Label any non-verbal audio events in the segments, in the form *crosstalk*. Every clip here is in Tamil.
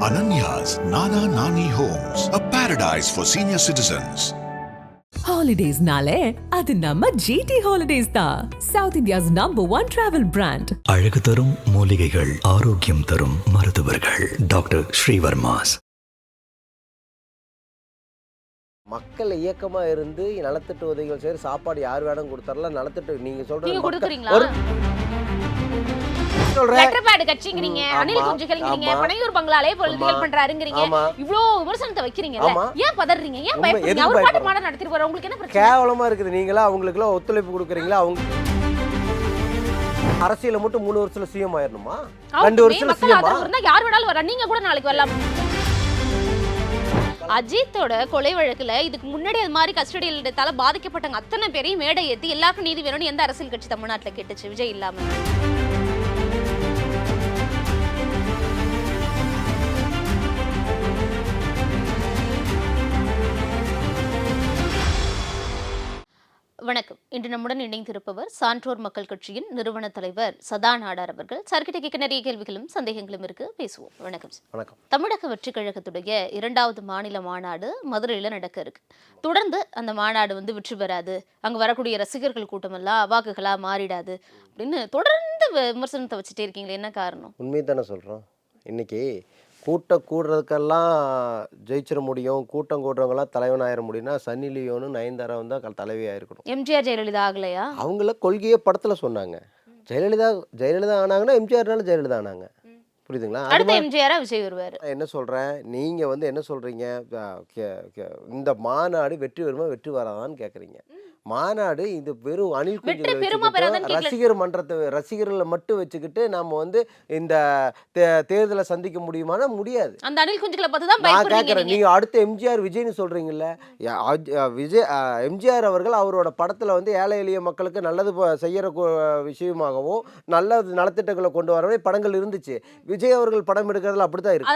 Ananya's Nana Nani Homes, a paradise for senior citizens. ஹாலிடேஸ்னாலே அது நம்ம ஜிடி ஹாலிடேஸ் தான் south India's number one travel brand அழகு தரும் மூலிகைகள் ஆரோக்கியம் தரும் மருத்துவர்கள். டாக்டர் ஸ்ரீவர்மாஸ். மக்கள் இயக்கமா இருந்து நலத்திட்ட உதவிகள் சரி சாப்பாடு யார் வேணும் கொடுத்தாரலாம். நலத்திட்ட நீங்க சொல்றது நீங்க மக்கள்- கொடுக்குறீங்களா? லெட்டர் பேட் கட்சிங்கிறீங்க ம், அனில் ஆமா, குஞ்சுகள்ங்கிறீங்க ஆமா. பனையூர் பங்களாலே பொலிட்டிகல். பண்றாருங்கிறீங்க. இவ்ளோ விமர்சனத்தை வைக்கிறீங்கல்ல. ஆமா. ஏன் பதறீங்க? ஏன் உண்மை, பயப்படுறீங்க? எதுக்கு அவர் பாட்டு பயப்படுறோம்? மாட நடத்திட்டு போற உங்களுக்கு என்ன பிரச்சனை? கேவலமா இருக்குது. நீங்களா அவங்களுக்குலாம் ஒத்துழைப்பு கொடுக்குறீங்களா? அவங்க அரசியல மட்டும் மூணு வருஷத்துல சிஎம் ஆயிரணுமா? ரெண்டு வருஷத்துல ஆதரவு இருந்தா யார் வேணாலும் வரலாம். நீங்க கூட நாளைக்கு வரலாம். அஜித்தோட கொலை வழக்குல இதுக்கு முன்னாடி அது மாதிரி கஸ்டடியில் எடுத்தால பாதிக்கப்பட்டவங்க அத்தனை பேரையும் மேடை ஏத்தி எல்லாருக்கும் நீதி வேணும்னு எந்த அரசியல் கட்சி தமிழ்நாட்டுல கேட்டுச்சு? விஜய் இல்லாம. இன்று நம்முடன் இணைந்திருப்பவர் சான்றோர் மக்கள் கட்சியின் நிறுவன தலைவர் சதா நாடார் அவர்கள். சார்கிட்ட கேட்க நிறைய கேள்விகளும் சந்தேகங்களும் இருக்கு. பேசுவோம். வணக்கம். வணக்கம். தமிழக வெற்றி கழகத்துடைய இரண்டாவது மாநில மாநாடு மதுரையில் நடக்க இருக்கு. தொடர்ந்து அந்த மாநாடு வந்து வெற்றி பெறாது. அங்க வரக்கூடிய ரசிகர்கள் கூட்டமெல்லாம் வாக்குகளா மாறிடாது. அப்படின்னு தொடர்ந்து விமர்சனத்தை வச்சுட்டே இருக்கீங்களே என்ன காரணம்? உண்மையை தானே சொல்றோம். இன்னைக்கு கூட்டம் கூடுறதுக்கெல்லாம் ஜெயிச்சிட முடியும். கூட்டம் கூடுறவங்கலாம் தலைவன் ஆயிட முடியும்னா சன்னி லியோனும் நயன்தாராவும் தான் தலைவியாக இருக்கணும் எம்ஜிஆர் ஜெயலலிதா ஆகலையா? அவங்கள கொள்கையே படத்துல சொன்னாங்க. ஜெயலலிதா ஜெயலலிதா ஆனாங்கன்னா எம்ஜிஆர்னால ஜெயலலிதா ஆனாங்க. புரியுதுங்களா? அடுத்த எம்ஜிஆரா விஜய் வருவாரு. என்ன சொல்கிறேன் நீங்கள் வந்து என்ன சொல்கிறீங்க இந்த மாநாடு வெற்றி வருமா வெற்றி வராதான்னு கேட்குறீங்க மாநாடு இது வெறும் அணில் குஞ்சுகளை. ரசிகர் மன்றத்தை ரசிகர்களை மட்டும் வச்சுக்கிட்டு நம்ம வந்து இந்த தேர்தலை சந்திக்க முடியுமானா முடியாது. அந்த அணில் குஞ்சுகளை பார்த்து தான் நான் கேட்குறேன் நீங்க. நீங்கள் அடுத்த எம்ஜிஆர் விஜய்னு சொல்கிறீங்கல்ல விஜய் எம்ஜிஆர் அவர்கள் அவரோட படத்தில் வந்து ஏழை எளிய மக்களுக்கு நல்லது கு- விஷயமாகவும் நல்ல நலத்திட்டங்களை கொண்டு வரவே படங்கள் இருந்துச்சு. விஜய் அவர்கள் படம் எடுக்கிறதுல அப்படித்தான் இருக்கு.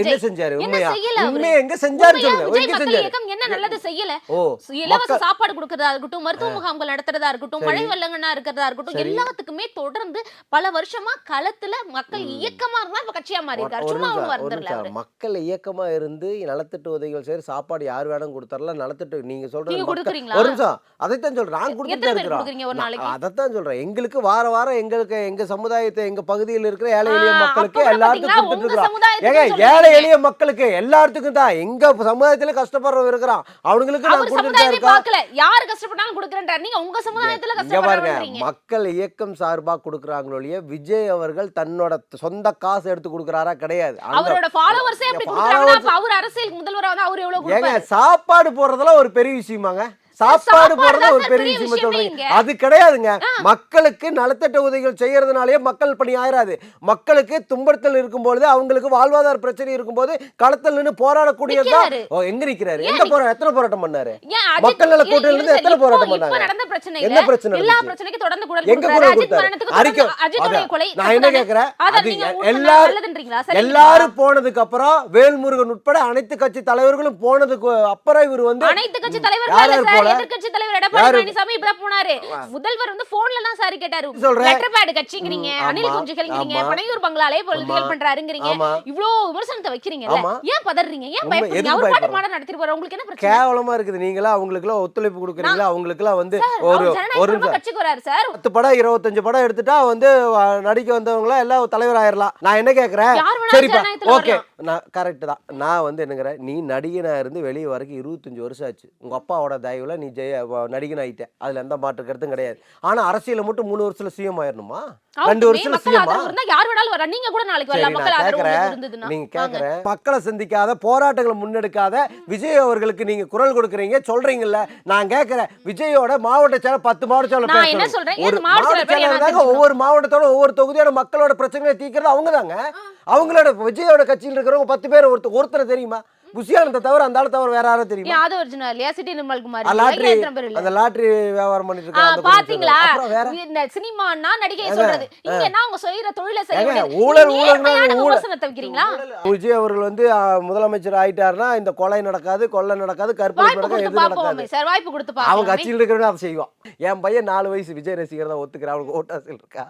என்ன- செஞ்சாரு? உண்மையா? உண்மையா எங்க செஞ்சாரு சொல்லுங்க. எங்க செஞ்சாரு. இலவச சாப்பாடு கொடுக்கறதா இருக்கட்டும் மருத்துவ முகாம்கள் நடத்துறதா இருக்கட்டும். மழை வெள்ளங்கள்னா இருக்கிறதா இருக்கட்டும். எல்லாத்துக்குமே தொடர்ந்து பல வருஷமா களத்துல மக்கள் இயக்கமா இருந்தா இப்ப கட்சியா மாறி இருக்காரு. சும்மா ஒண்ணு வந்துடல மக்கள் இயக்கமா இருந்து நலத்திட்ட உதவிகள் சரி சாப்பாடு யார் வேணும் கொடுத்தாரலாம் நலத்திட்ட நீங்க சொல்றது நீங்க மக்கள்- கொடுக்குறீங்களா? ஒரு நிமிஷம். அதைத்தான் சொல்றேன். நான் கொடுத்துட்டு அதைத்தான் சொல்றேன். எங்களுக்கு வார வாரம் எங்களுக்கு எங்க சமுதாயத்தை எங்க பகுதியில் இருக்கிற ஏழை எளிய மக்களுக்கு எல்லாத்துக்கும் கொடுத்துட்டு. ஏழை எளிய மக்களுக்கு எல்லாத்துக்கும் தான். எங்க சமுதாயத்துல கஷ்டப்படுறவங்க இருக்கிறான். அவங்களுக்கு அவர் இருக்கோம் பார்க்கல. யாரு கஷ்டப்பட்டாலும் கொடுக்குறேன்றாரு. நீங்க உங்க சமுதாயத்துல கஷ்டப்படுறீங்க மக்கள் இயக்கம் சார்பா கொடுக்குறாங்களோ விஜய் அவர்கள் தன்னோட சொந்த காசு எடுத்து கொடுக்குறாரா கிடையாது. அவரோட ஃபாலோவர்ஸே அப்படி அவர் அரசியல் முதல்வரா வந்து அவர் எவ்வளவு கொடுப்பாரு? சாப்பாடு போடுறதெல்லாம் ஒரு பெரிய விஷயமாங்க. சாப்பாடு போடுறது ஒரு பெரிய விஷயமா சொல்றீங்க. அது கிடையாதுங்க மக்களுக்கு நலத்திட்ட உதவிகள் செய்யறதுனாலயே மக்கள் பணி ஆயிராது மக்களுக்கு துன்பத்தில் இருக்கும்பொழுது அவங்களுக்கு வாழ்வாதார பிரச்சனை இருக்கும்போது களத்தில் நின்று. ஓ எங்க நிக்கிறாரு எந்த போரா எத்தனை போராட்டம் பண்ணாரு மக்கள் நல கூட்டணியில இருந்து இரு எத்தனை போராட்டம் பண்ணாங்க? என்ன பிரச்சனை எல்லா நடந்துச்சு? பிரச்சனைக்கும் தொடர்ந்து குரல் எங்க. குரல் கொடுத்தாரு? அறிக்கை- நான் என்ன? கேக்குறேன்? அதை எல்லாரும்? எல்லாரும் போனதுக்கு அப்புறம் வேல்முருகன் உட்பட அனைத்து கட்சி தலைவர்களும் போனதுக்கு அப்புறம் இவர் வந்து அனைத்து கட்சி தலைவர்கள் போல? எதிர்க்கட்சி தலைவர் எடப்பாடி? பழனிசாமி இப்பதான் போனாரு முதல்வர் வந்து போன்ல தான் சாரி கேட்டாரு. லெட்டர் பேட் கட்சிங்கிறீங்க அனில் குஞ்சுகள்ங்கிறீங்க. பனையூர் பங்களாலே பொலிட்டிகல். பண்றாருங்கிறீங்க. இவ்ளோ விமர்சனத்தை வைக்கிறீங்கல்ல ஆமா. ஏன் பதறீங்க ஏன் பயப்படுறீங்க அவர் பாட்டு? மாட நடத்திட்டு போற உங்களுக்கு என்ன பிரச்சனை கேவலமா இருக்குது நீங்களா அவங்களுக்குலாம் ஒத்துழைப்பு கொடுக்குறீங்களா அவங்களுக்குலாம் வந்து சார், ஒரு ஒரு. கட்சிக்கு வராரு சார் பத்து படம் இருபத்தஞ்சு படம் எடுத்துட்டா வந்து நடிக்க வந்தவங்களா எல்லாம் தலைவர் ஆயிரலாம் நான் என்ன கேக்குறேன் சரிப்பா ஓகே. நான் கரெக்ட் தான் நான் வந்து என்னங்கிறேன் நீ நடிகனா இருந்து வெளியே வரைக்கும் இருபத்தஞ்சு வருஷம் ஆச்சு உங்க அப்பாவோட தயவுல நீ ஜெய நடிகன் ஆயிட்ட அதுல எந்த மாற்று கருத்தும் கிடையாது. ஆனா அரசியல மட்டும் மூணு வருஷத்துல சிஎம் ஆயிரணுமா? ரெண்டு வருஷத்துல சிஎம்மா இருந்தா யார் வேணாலும் வரலாம். நீங்க கூட நாளைக்கு வரலாம். மக்கள் ஆதரவு நீங்க வாங்க. கேக்குறேன். மக்களை சந்திக்காத போராட்டங்களை முன்னெடுக்காத விஜய் அவர்களுக்கு நீங்க குரல் கொடுக்குறீங்க சொல்றீங்கல்ல. நான் கேக்குறேன். விஜயோட மாவட்ட செயலர் பத்து மாவட்ட செயலர் நான் என்ன பேசணும். சொல்றேன்? ஒரு மாவட்ட செயலர். ஒவ்வொரு மாவட்டத்தோட ஒவ்வொரு தொகுதியோட மக்களோட பிரச்சனைகளை தீர்க்கிறது அவங்க தாங்க அவங்களோட விஜயோட கட்சியில் இருக்கிறவங்க பத்து பேர் ஒருத்தர் ஒருத்தர் தெரியுமா? புஷியானத்தை தவிர அந்த ஆளை தவிர வேற யாரும் தெரியுமா? அது ஒரிஜினல் இல்லையா? சிட்டி நிர்மல் குமார் இல்ல அந்த லாட்ரி வியாபாரம் பண்ணிட்டு ஆ, இருக்க அந்த குடும்பத்தை பாத்தீங்களா? இந்த சினிமான்னா நடிகை சொல்றது. இங்கன்னா அவங்க செய்யற தொழிலை செய்ய. ஊழல், ஊழல், ஊழல். வைக்கிறீங்களா? விஜய் அவர்கள் வந்து முதலமைச்சர் ஆயிட்டாருன்னா இந்த கொலை நடக்காது கொள்ளை நடக்காது கற்பழிப்பு நடக்காது எது நடக்காது. சார். வாய்ப்பு கொடுத்து பாப்போமே கட்சியில் இருக்கிறவனே அதை செய்வான். என் பையன் நாலு வயசு விஜய் ரசிகர் தான் ஒத்துக்கிறேன். அவனுக்கு ஓட்டாசல் இருக்கா?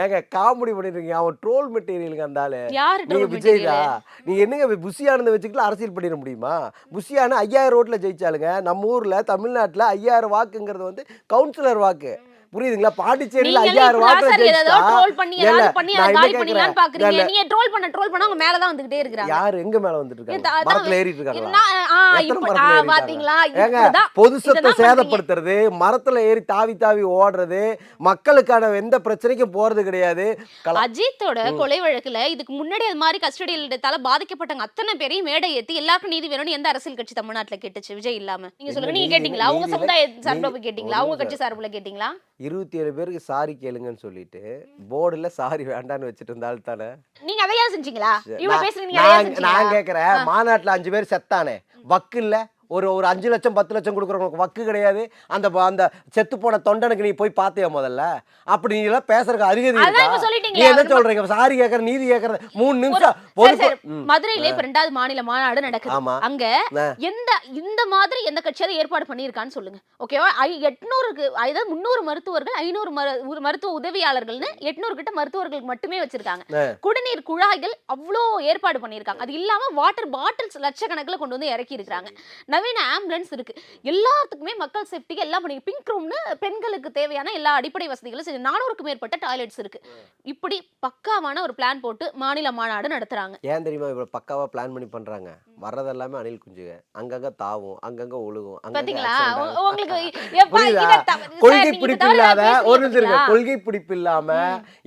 ஏங்க காமெடி பண்ணிட்டு இருக்கீங்க. அவன் ட்ரோல் மெட்டீரியலுங்க அந்த ஆளு. நீங்க விஜய்டா material? நீங்க என்னங்க புஷியானந்த வச்சுக்கலாம் அரசியல் பண்ணிட முடியுமா? புஷியான ஐயாயிரம் ரோட்டில் ஜெயிச்சாலுங்க நம்ம ஊர்ல தமிழ்நாட்டில் ஐயாயிரம் வாக்குங்கிறது வந்து கவுன்சிலர் வாக்கு. புரியுதுங்களா? பாண்டிச்சேரியில ஐயாயிரம் அவங்க இருக்கிறாங்க. யாரு? எங்க மேல வந்துட்டு இருக்காங்க மரத்துல ஏறிட்டு இப்படிதான் பொது சொத்தை. சேதப்படுத்துறது மரத்துல ஏறி தாவி தாவி ஓடுறது மக்களுக்கான எந்த பிரச்சனைக்கும் போறது கிடையாது. அஜித்தோட கொலை வழக்குல இதுக்கு முன்னாடி அது மாதிரி கஸ்டடியில் பாதிக்கப்பட்டவங்க அத்தனை பேரையும் மேடை ஏத்தி எல்லாருக்கும் நீதி வேணும்னு எந்த அரசியல் கட்சி தமிழ்நாட்டுல கேட்டுச்சு? விஜய் இல்லாம. நீங்க சொல்லுங்க. நீங்க கேட்டீங்களா? உங்க நீதியில- சமுதாய சார்பில் கேட்டீங்களா? உங்க. கட்சி சார்பில் கேட்டீங்களா? இருபத்தி ஏழு பேருக்கு சாரி கேளுங்கன்னு சொல்லிட்டு போர்டுல சாரி வேண்டான்னு வச்சுட்டு இருந்தால் தானே? நீங்க அதையா செஞ்சீங்களா? நான் கேக்குறேன் மாநாட்டுல அஞ்சு பேர் செத்தானே? வக்கு இல்ல ஒரு ஒரு அஞ்சு லட்சம் பத்து லட்சம் கொடுக்குறவங்களுக்கு வக்கு கிடையாது. அந்த அந்த செத்து போன தொண்டனுக்கு நீ போய் பாத்தியா முதல்ல? அப்படி நீ எல்லாம் பேசுறதுக்கு அருகதை நீ என்ன சொல்றீங்க? சாரி கேக்குற நீதி கேக்குற மூணு நிமிஷம். மதுரையில இப்ப ரெண்டாவது மாநில மாநாடு நடக்குது. அங்க. எந்த இந்த மாதிரி எந்த கட்சியாவது ஏற்பாடு பண்ணியிருக்கான்னு சொல்லுங்க. ஓகேவா? ஐ- எட்நூறுக்கு அதாவது முந்நூறு மருத்துவர்கள் ஐநூறு ஒரு மருத்துவ உதவியாளர்கள்னு எட்நூறு கிட்ட மருத்துவர்களுக்கு மட்டுமே வச்சிருக்காங்க. குடிநீர் குழாய்கள் அவ்வளோ ஏற்பாடு பண்ணியிருக்காங்க. அது இல்லாம வாட்டர் பாட்டில்ஸ் லட்சக்கணக்கில் கொண்டு வந்து இறக்கி இருக்காங்க நவீன ஆம்புலன்ஸ் இருக்கு. எல்லாத்துக்குமே மக்கள் சேஃப்டிக்கு எல்லாம் பண்ணி பிங்க் ரூம்னு பெண்களுக்கு தேவையான எல்லா அடிப்படை வசதிகளும் சரி நானூறுக்கும் மேற்பட்ட டாய்லெட்ஸ் இருக்கு. இப்படி பக்காவான ஒரு பிளான் போட்டு மாநில மாநாடு நடத்துறாங்க. ஏன் தெரியுமா இவ்வளவு பக்காவா பிளான் பண்ணி பண்றாங்க? வர்றது எல்லாமே அணில் குஞ்சுங்க. அங்கங்க தாவும் அங்கங்க ஒழுகும் ஆகும். உங்களுக்கு *laughs* கொள்கை பிடிப்பு இல்லாத ஒரு நிமிஷம்? கொள்கை பிடிப்பு இல்லாம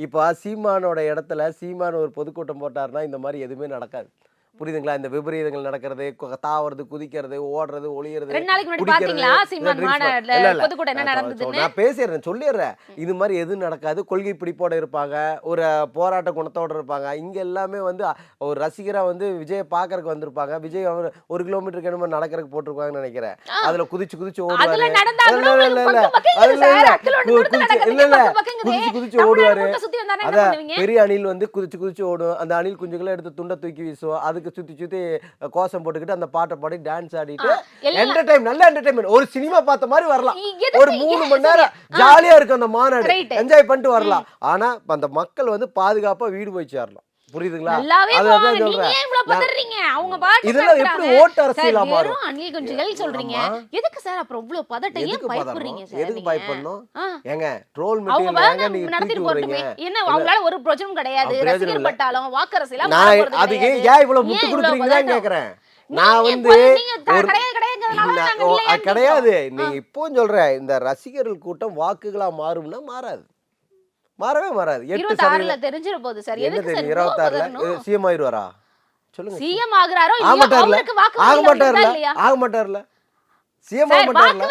இப்ப சீமானோட இடத்துல சீமான் ஒரு பொதுக்கூட்டம் போட்டாருன்னா இந்த மாதிரி எதுவுமே நடக்காது. புரியுதுங்களா? இந்த விபரீதங்கள் நடக்கிறது தாவறது குதிக்கிறது ஓடுறது ஒளியறது ரெண்டு நாளைக்கு முன்னாடி பாத்தீங்களா சீமான். பொதுக்கூட்டம் என்ன நான் சொ- நடந்ததுன்னு? நான் பேசிடுறேன் சொல்லிடுறேன். இது மாதிரி எதுவும் நடக்காது. கொள்கை பிடிப்போட இருப்பாங்க. ஒரு போராட்ட குணத்தோட இருப்பாங்க. இங்க எல்லாமே வந்து ஒரு ரசிகரா வந்து விஜயை பாக்குறதுக்கு வந்திருப்பாங்க. விஜய் அவர் ஒரு கிலோமீட்டருக்கு என்னமோ நடக்கிறதுக்கு போட்டிருப்பாங்கன்னு நினைக்கிறேன். அதுல குதிச்சு குதிச்சு ஓடுவாரு. இல்ல, இல்ல, இல்ல. இல்ல. இல்ல. குதிச்சு குதிச்சு ஓடுவாரு. அதான்? பெரிய அணில் வந்து குதிச்சு குதிச்சு ஓடும். அந்த அணில் குஞ்சுகளை எடுத்து துண்டை தூக்கி வீசும். அதுக்கு சுத்தி சுத்தி கோஷம் போட்டுக்கிட்டு அந்த பாட்டை பாடி டான்ஸ் ஆடிட்டு என்டர்டைன் நல்ல என்டர்டைன்மெண்ட் ஒரு சினிமா பார்த்த மாதிரி வரலாம்? ஒரு மூணு மணி நேரம் ஜாலியா இருக்கும் அந்த மாநாடு. என்ஜாய் பண்ணிட்டு வரலாம். ஆனா அந்த மக்கள் வந்து பாதுகாப்பா வீடு போய் சேரலாம். புரியுதுங்களா நல்லாவே போவாங்க. நீங்க சொல்றேன். ஏன் இவ்வளவு பதறீங்க? அவங்க பாட்டுக்கு இதெல்லாம். எப்படி ஓட்டு சார், அரசியலா மாறும் வெறும் அணில் குஞ்சுகள் சொல்றீங்க. எதுக்கு சார் அப்புறம் இவ்வளவு பதட்டம் ஏன் பயப்படுறீங்க சார் எதுக்கு? பயப்படணும். ஏங்க ட்ரோல் ஏங்க வாங்க நீங்க நடத்திட்டு என்ன அவங்களால ஒரு பிரச்சனையும் கிடையாது பிரயோஜனம் ரசிகர். பட்டாலும் வாக்கரசியெல்லாம் நான் அதுக்கு ஏன் இவ்வளவு முட்டு கொடுக்குறீங்கன்னு? கேக்குறேன் நான் வந்து இப்ப கிடையாது நாங்க இப்பவும் சொல்றேன் இந்த ரசிகர்கள் கூட்டம் வாக்குகளா மாறும்னா மாறாது மாறவே மாறாது. எட்டு சதவீதம் தெரிஞ்சிட போகுது சார் எதுக்கு சார் இருபத்தாறுல? இருபத்தாறுல சிஎம் ஆயிடுவாரா? சொல்லுங்க. சிஎம் ஆகுறாரோ ஆக மாட்டார்ல ஆக மாட்டார்ல வந்துட்டா இல்லையா ஆக மாட்டார்ல சிஎம் ஆக மாட்டார்ல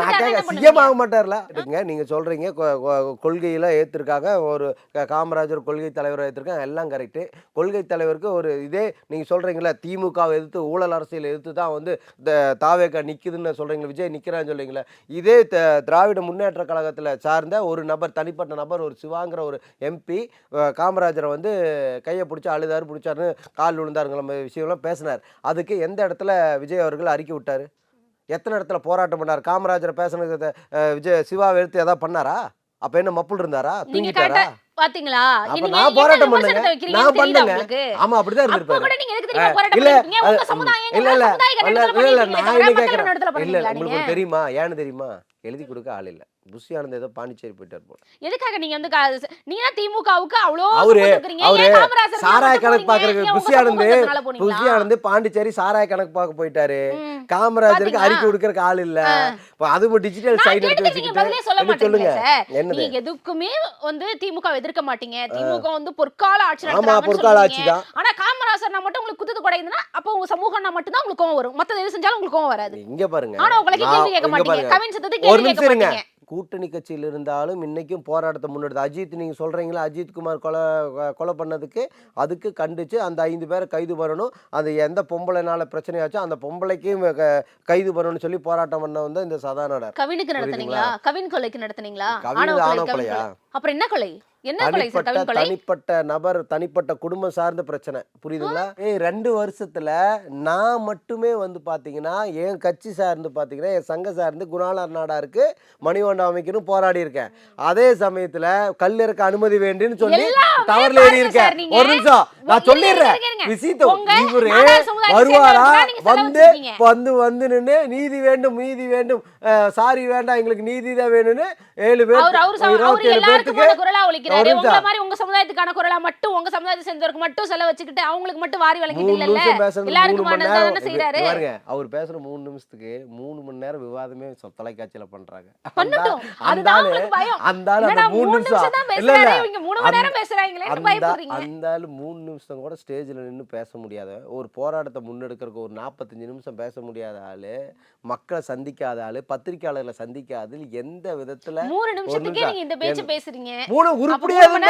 நான் கேட்க சிஎம் ஆக மாட்டார்ல இதுங்க நீங்க சொல்றீங்க கொ- கொ- கொள்கையில ஏத்திருக்காங்க ஒரு காமராஜர் கொள்கை தலைவரை ஏத்திருக்காங்க எல்லாம் கரெக்ட் கொள்கை தலைவருக்கு ஒரு இதே நீங்க சொல்றீங்களா திமுகவை எதிர்த்து ஊழல் அரசியல் எதிர்த்து தான் வந்து இந்த தாவேக்கா நிக்குதுன்னு சொல்றீங்களா விஜய் நிக்கிறான்னு சொல்றீங்களா இதே த- திராவிட முன்னேற்ற கழகத்துல சார்ந்த ஒரு நபர் தனிப்பட்ட நபர் ஒரு சிவாங்கிற ஒரு எம்பி காமராஜரை வந்து கையை பிடிச்சி அழுதாரு பிடிச்சாருன்னு கால் விழுந்தாருங்கிற விஷயம்லாம் பேசினார். அதுக்கு எந்த இடத்துல விஜய் அவர்கள் அறிக்கை விட்டாரு? எத்தனை இடத்துல போராட்டம் பண்ணார்? காமராஜரை பேசுனதுக்கு அஹ், விஜய் சிவா எடுத்து ஏதாவது பண்ணாரா? அப்ப என்ன மப்புள் இருந்தாரா? தூங்கிட்டாரா? பாத்தீங்களா? நான் போராட்டம் பண்ணுங்க. நான் பண்ணுங்க. ஆமா அப்படிதான் அப்ப இருந்திருப்பாரு இல்ல, இல்ல, இல்ல, இல்ல. நான் என்ன கேக்குறேன்? இல்ல உங்களுக்கு தெரியுமா? ஏன்னு தெரியுமா? எழுதி கொடுக்க ஆள் இல்ல புஷி ஆனந்த் ஏதோ பாண்டிச்சேரி போயிட்டார் போல எதுக்காக நீங்க வந்து நீங்க திமுகவுக்கு அவ்வளோ அவரு சாராய கணக்கு? பாக்குறதுக்கு புஷி ஆனந்த்? புஷி ஆனந்த் பாண்டிச்சேரி சாராய கணக்கு பார்க்க போயிட்டாரு. காமராஜருக்கு? அறிக்கை கொடுக்கறக்கு ஆள் இல்ல அதுவும் டிஜிட்டல் நான் சைடு எடுத்து வச்சுக்கிட்டு சொல்லுங்க. என்னது எதுக்குமே வந்து திமுக எதிர்க்க மாட்டீங்க திமுக வந்து பொற்கால ஆட்சி ஆமா, பொற்கால. ஆட்சி தான். ஆனா காமராசர் மட்டும் உங்களுக்கு குத்துது குடையுதுன்னா அப்ப உங்க சமூகம்னா மட்டும் தான் உங்களுக்கு கோவம் வரும். மத்தது எது செஞ்சாலும் உங்களுக்கு கோவம் வராது. இங்க பாருங்க. ஆனா உங்களுக்கு கேள்வி கேட்க மாட்டீங்க. கவின் சத்தத்துக்கு ஒரு கேள்வி கேட்க மாட்டீங்க. கூட்டணி கட்சியில் இருந்தாலும் இன்னைக்கும் போராட்டத்தை முன்னெடுத்து அஜித் நீங்கள் சொல்கிறீங்களா அஜித் குமார் கொலை கொலை பண்ணதுக்கு அதுக்கு கண்டித்து அந்த ஐந்து பேரை கைது பண்ணணும். அது எந்த பொம்பளைனால பிரச்சனையாச்சோ அந்த பொம்பளைக்கும் கைது பண்ணணும்னு சொல்லி போராட்டம் பண்ண வந்து இந்த சதாநாடர் கவினுக்கு நடத்துனீங்களா? கவின் கொலைக்கு நடத்துனீங்களா? கவின் கவின் கொலையா? கொலை அப்புறம் என்ன கொலை? தனிப்பட்ட கொலை தனிப்பட்ட நபர் தனிப்பட்ட குடும்பம் சார்ந்த பிரச்சனை. புரியுதுங்களா? ஏய் ரெண்டு வருஷத்துல நான் மட்டுமே வந்து பாத்தீங்கன்னா என் கட்சி சார்ந்து பாத்தீங்கன்னா என் சங்க சார்ந்து குணாளர் நாடாருக்கு மணிவண்டம் அமைக்கணும் போராடி இருக்கேன். அதே சமயத்துல கல்லிறக்க அனுமதி வேண்டுன்னு சொல்லி பாருங்க ஏறி இருக்கேன். ஒரு நிமிஷம் நான் சொல்லிடுறேன். உங்க இவரு வருவாரா? வந்து. வந்து வந்து நின்று நீதி வேண்டும் நீதி வேண்டும். சாரி வேண்டாம் எங்களுக்கு நீதி தான் வேணும்னு ஏழு பேர் இருபத்தி ஏழு எல்லாருக்குமான பேர்த்துக்கு குரலா சமுதாயத்துக்கான குரலா மட்டும் உங்க சமுதாயத்தை சேர்ந்தவருக்கு மட்டும் செலவு வச்சுக்கிட்டு அவங்களுக்கு மட்டும் வாரி வழங்கிட்டு எல்லாருக்கும் தானே நேரம். செய்யறாரு பாருங்க அவர் பேசுற மூணு நிமிஷத்துக்கு மூணு மணி நேரம் விவாதமே தொலைக்காட்சியில பண்றாங்க. அந்த ஆளு ஆளு மூணு நிமிஷம். இல்ல இல்ல. இவங்க மூணு மணி நேரம் அந்த- பேசுறாங்களே அந்த பயப்படுறீங்க? அந்த ஆளு மூணு நிமிஷம் கூட ஸ்டேஜ்ல நின்னு பேச முடியாத ஒரு போராட்டத்தை முன்னெடுக்கிறதுக்கு ஒரு நாற்பத்தஞ்சு நிமிஷம் பேச முடியாத ஆளு மக்களை சந்திக்காத ஆளு பத்திரிக்கையாளர்களை சந்திக்காத எந்த விதத்துல மூணு நிமிஷத்துக்கே. நீங்க இந்த பேச்சு பேசுறீங்க. மூணு உருப்படியே மூணு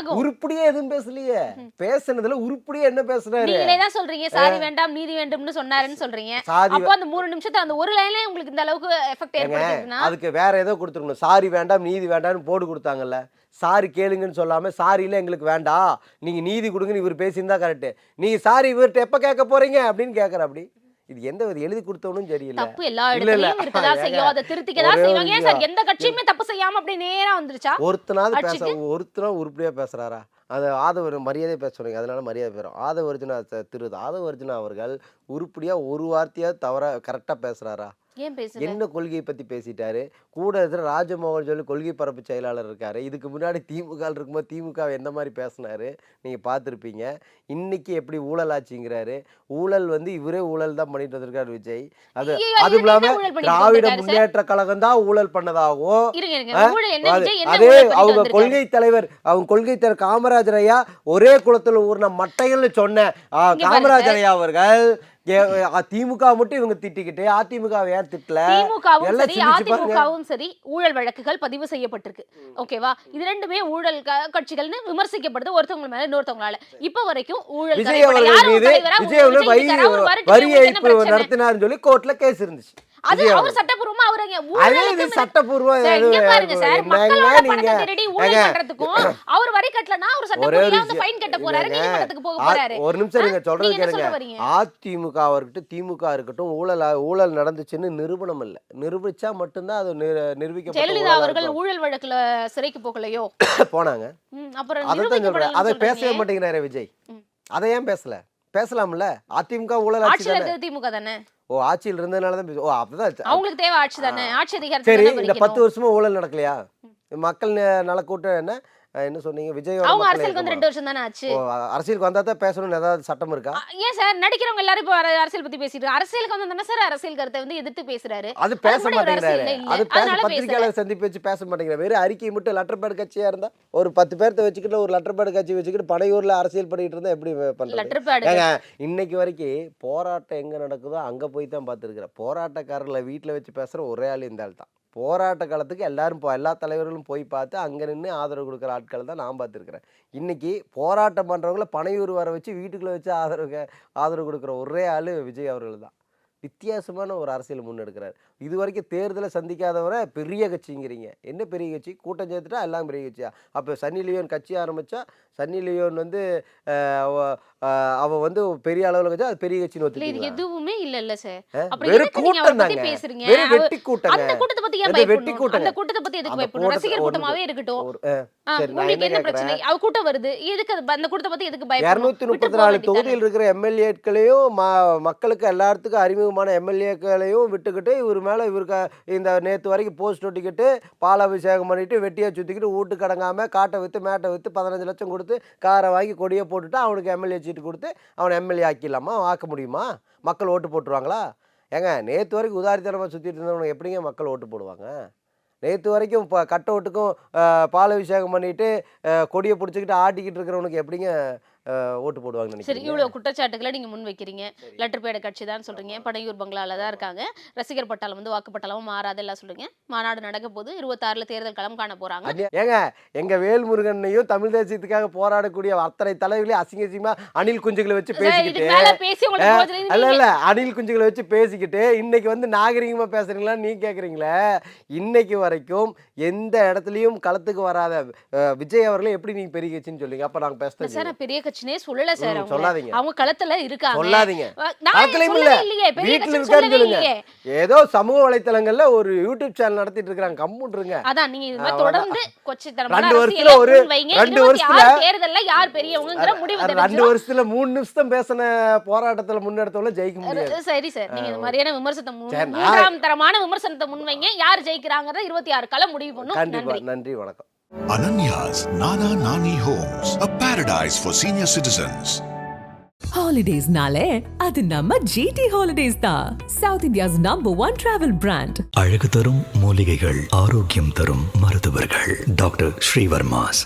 ஆகும்? உருப்படியே எதுவும் பேசலையே. பேசுனதுல உருப்படியே என்ன பேசுறாரு? நீங்களே தான் சொல்றீங்க சாரி வேண்டாம் நீதி வேண்டும்னு சொன்னாருன்னு சொல்றீங்க. அப்போ அந்த மூணு நிமிஷத்துல அந்த ஒரு லைன்ல உங்களுக்கு இந்த அளவுக்கு எஃபெக்ட் ஏற்படுத்துதுன்னா அதுக்கு வேற ஏதோ கொடுத்துருக்கணும். சாரி வேண்டாம் நீதி வேண்டாம்னு போர்டு கொடுத்தாங்கல்ல. சாரி கேளுங்கன்னு சொல்லாம சாரியில எங்களுக்கு வேண்டாம். நீங்க நீதி கொடுங்கன்னு இவர் பேசியிருந்தா கரெக்ட் நீங்க சாரி இவர்கிட்ட எப்ப கேட்க போறீங்க? அப்படின்னு கேட்கற அப்படி இது எந்த வித எழுதி கொடுத்தவனும் சரியில்லை. தப்பு எல்லா. இடத்துலயும் இருக்கதா செய்யும். அதை திருத்திக்க தான் ஒரே ஒரு செய்வாங்க ஏன் சார். எந்த கட்சியுமே தப்பு செய்யாம அப்படி நேரா வந்துருச்சா? ஒருத்தனாவது பேச? ஒருத்தனா உருப்படியா பேசுறாரா? அது ஆதவர் மரியாதை பேச சொல்றீங்க. அதனால மரியாதை பெறும் ஆதவ அர்ஜுனா த- திரு ஆதவ அர்ஜுனா அவர்கள் உருப்படியா ஒரு வார்த்தையா தவற கரெக்டா பேசுறாரா? ஏன் என்ன கொள்கையை பத்தி பேசிட்டாரு? கூட இருக்கிற ராஜமோகன் சொல்லி கொள்கை பரப்பு செயலாளர் இருக்காரு. இதுக்கு முன்னாடி திமுக இருக்கும்போது திமுக எந்த மாதிரி பேசினாரு? நீங்க பார்த்துருப்பீங்க. இன்னைக்கு எப்படி ஊழல் ஆச்சுங்கிறாரு. ஊழல் வந்து இவரே ஊழல் தான் பண்ணிட்டு வந்திருக்காரு விஜய். அது அதுவும் இவர் என்ன இல்லாம ஊழல் பண்ணிட்டு திராவிட? முன்னேற்ற கழகம் தான் ஊழல் பண்ணதாகவும் அது- அவங்க? கொள்கை தலைவர் அவங்க கொள்கை தலைவர் காமராஜர் ஐயா ஒரே குளத்துல ஊர்ன மட்டைகள்னு சொன்ன காமராஜர் ஐயா அவர்கள் திமுக மட்டும் இவங்க திட்டிக்கிட்டு அதிமுக ஏன் திட்டல திமுகவும் சரி. அதிமுகவும் சரி ஊழல் வழக்குகள் பதிவு செய்யப்பட்டிருக்கு ஓகேவா இது ரெண்டுமே ஊழல் கட்சிகள்னு விமர்சிக்கப்படுது ஒருத்தவங்க மேல இன்னொருத்தவங்களால இப்ப வரைக்கும் ஊழல் விஜய். அவர்கள் மீது வரி ஏய்ப்பு? நடத்தினார்னு சொல்லி கோர்ட்ல கேஸ் இருந்துச்சு அது அவர் அவர்கள். சட்டப்பூர்வமா இங்க எது- பாருங்க சார் என்னங்க மக்களோட நீங்க பணத்தை திருடி ஊழல் ஏங்க, பண்றதுக்கும் அவர் வரி கட்டலனா அவர் ஒரே சட்டப்பூர்வமா வந்து. ஃபைன் கட்ட போறாரு. நீதிமன்றத்துக்கு போக ஆ- போறாரு ஒரு நிமிஷம் நீங்க? சொல்றது கேளுங்க அதிமுக இருக்கட்டும் திமுக இருக்கட்டும் ஊழல் ஊழல் நடந்துச்சுன்னு நிரூபணம் இல்ல நிரூபிச்சா மட்டும்தான் அது நிரு- நிரூபிக்கப்பட்ட ஜெயலலிதா அவர்கள். ஊழல் வழக்குல சிறைக்கு போகலையோ *coughs* போனாங்க அப்புறம் சொல்றேன் நிரூபிக்கப்படலன்னு அதை பேசவே. மாட்டேங்கிறாரு விஜய். அதை ஏன் பேசல பேசலாம்ல அதிமுக ஊழல் திமுக தானே ஓ ஆட்சியில் இருந்ததுனால தான் ஓ அப்பதான் அவங்களுக்கு தேவை ஆட்சி தானே. ஆட்சி அதிகாரத்தை சரி இந்த பத்து. வருஷமா ஊழல் நடக்கலையா? மக்கள் நலக்கூட்டம் என்ன? என்ன சொன்னீங்க? விஜயோட அவங்க அரசியலுக்கு வந்து? ரெண்டு வருஷம் தானே ஆச்சு. அரசியலுக்கு வந்தா தான் பேசணும்னு ஏதாவது சட்டம் இருக்கா? ஏன் சார்? நடிக்கிறவங்க எல்லாரும் இப்போ அர- அரசியல் பத்தி பேசிட்டு. அரசியலுக்கு வந்து சார் அரசியல் கருத்தை வந்து எதிர்த்து பேசுறாரு. அது பேச மாட்டேங்கிறாரு. அது பேச. பத்திரிகையாளர் சந்திப்பு வச்சு பேச மாட்டேங்கிறாரு. வெறும் அறிக்கை மட்டும் லெட்டர் பேட் கட்சியா இருந்தா ஒரு பத்து பேர்த்த வச்சுக்கிட்டு ஒரு லெட்டர் பேட் கட்சி வச்சுக்கிட்டு படையூர்ல அரசியல் பண்ணிட்டு இருந்தா எப்படி பண்றது? இன்னைக்கு வரைக்கும் போராட்டம் எங்க நடக்குதோ அங்க போய் தான் பார்த்துருக்குறேன். போராட்டக்காரர்களை வீட்டில் வச்சு பேசுற ஒரே ஆள் இந்த ஆள் தான். போராட்ட காலத்துக்கு எல்லாரும் போ- எல்லா தலைவர்களும் போய் பார்த்து அங்கே நின்று ஆதரவு கொடுக்குற ஆட்கள் தான் நான் பார்த்துருக்குறேன். இன்றைக்கி போராட்டம் பண்ணுறவங்கள பனையூர் வர வச்சு வீட்டுக்குள்ளே வச்சு ஆதரவு ஆதரவு கொடுக்குற ஒரே ஆள் விஜய் அவர்கள் தான். வித்தியாசமான ஒரு அரசியல் முன்னெடுக்கிறார். இது வரைக்கும் தேர்தலை சந்திக்காதவரை பெரிய கட்சிங்கிறீங்க. என்ன பெரிய கட்சி? கூட்டம் சேர்த்துட்டா எல்லாம் பெரிய கட்சியா? அப்போ சன்னி லியோன் கட்சி ஆரம்பிச்சா சன்னி லியோன் வந்து அவ வந்து பெரிய அளவில் கட்சி அது பெரிய கட்சின்னு ஒத்துக்கிங்களா எதுவுமே இல்ல இல்ல சார் வெறும் கூட்டம் தாங்க பேசுறீங்க. வெறும் வெட்டி அந்த கூட்டத்தை பத்தி ஏன் வெட்டி கூட்டங்க. அந்த கூட்டத்தை பத்தி எதுக்கு பயப்படணும்? ரசிகர் கூட்டமாவே இருக்கட்டும். உங்களுக்கு என்ன பிரச்சனை? அவ கூட்டம் வருது. எதுக்கு அந்த கூட்டத்தை பத்தி எதுக்கு பயப்படணும்? இரநூத்தி முப்பத்தி நாலு? தொகுதியில் இருக்கிற எம்எல்ஏக்களையும் மக்களுக்கு எல்லாத்துக்கும் அறிமுகமான எம்எல்ஏக்களையும் விட்டுக்கிட்டு இவர் மேலே இவருக்கு இந்த நேற்று வரைக்கும் போஸ்ட் ஒட்டிக்கிட்டு பாலாபிஷேகம் பண்ணிட்டு வெட்டியை சுற்றிக்கிட்டு வீட்டுக்கு கடங்காமல் காட்டை விற்று மேட்டை விற்று பதினஞ்சு லட்சம் கொடுத்து காரை வாங்கி கொடியை போட்டுட்டு அவனுக்கு எம்எல்ஏ சீட்டு கொடுத்து அவனை எம்எல்ஏ ஆக்கிடலாமா? ஆக்க முடியுமா? மக்கள் ஓட்டு போட்டுருவாங்களா? ஏங்க நேற்று வரைக்கும் உதாரித்தனமாக சுற்றிட்டு இருந்தவனுக்கு எப்படிங்க மக்கள் ஓட்டு போடுவாங்க? நேற்று வரைக்கும் இப்போ கட் அவுட்டுக்கும் பால் அபிஷேகம் பண்ணிட்டு கொடியை பிடிச்சிக்கிட்டு ஆட்டிக்கிட்டு இருக்கிறவனுக்கு எப்படிங்க ஓட்டு போடுவாங்கன்னு சரி இவ்வளவு குற்றச்சாட்டுகளை நீங்க முன் வைக்கிறீங்க. லெட்டர் பேட கட்சி தான் சொல்றீங்க படையூர் பங்களால தான் இருக்காங்க. ரசிகர் பட்டாளம் வந்து வாக்கு பட்டாளமும் மாறாது எல்லாம் சொல்றீங்க. மாநாடு நடக்க போது இருபத்தாறுல தேர்தல் களம் காண போறாங்க. அந்நிய- ஏங்க எங்க வேல்முருகனையும் தமிழ் தேசியத்துக்காக போராடக்கூடிய அத்தனை தலைவர்களையும் அசிங்க அசிங்கமா அணில் குஞ்சுகளை வச்சு பேசிக்கிட்டு அல்ல இல்லை. இல்ல அணில் குஞ்சுகளை வச்சு பேசிக்கிட்டு இன்னைக்கு வந்து நாகரிகமா பேசுறீங்களா? நீ கேக்குறீங்களே? இன்னைக்கு வரைக்கும் எந்த இடத்துலயும் களத்துக்கு வராத விஜய் அவர்களை எப்படி நீங்க பெரிய கட்சின்னு சொல்லுங்க அப்ப நாங்க பேசுறது சார் நான் பெரிய கட்சினே சொல்லல சார் சொல்லாதீங்க. அவங்க களத்துல இருக்காங்க. சொல்லாதீங்க. களத்துலயும் இல்ல. வீட்டுல சொல்லுங்க. ஏதோ சமூக வலைத்தளங்கள்ல ஒரு யூடியூப் சேனல் நடத்திட்டு இருக்காங்க கம்முன்றுங்க. அதான் நீங்க இது மாதிரி. தொடர்ந்து கொச்சைத்தனமான ரெண்டு வருஷத்துல ஒரு-. ரெண்டு 26 வருஷத்துல- தேர்தல்ல யார் பெரியவங்கங்கிற முடிவு ரெண்டு. வருஷத்துல மூணு நிமிஷம் பேசின போராட்டத்துல முன்னெடுத்தவங்கள ஜெயிக்க முடியாது. சரி சார். நீங்க இந்த மாதிரியான விமர்சனத்தை முன்- மூன்றாம் தரமான விமர்சனத்தை முன்வைங்க. யார் ஜெயிக்கிறாங்கறத இருபத்தி ஆறு களம் முடிவு பண்ணும். நன்றி. நன்றி வணக்கம். Ananya's Nana Nani Homes, a paradise for senior citizens. ஹாலிடேஸ்னாலே அது நம்ம ஜிடி ஹாலிடேஸ் தான் south India's number one travel brand அழகு தரும் மூலிகைகள் ஆரோக்கியம் தரும் மருத்துவர்கள். டாக்டர் ஸ்ரீவர்மாஸ்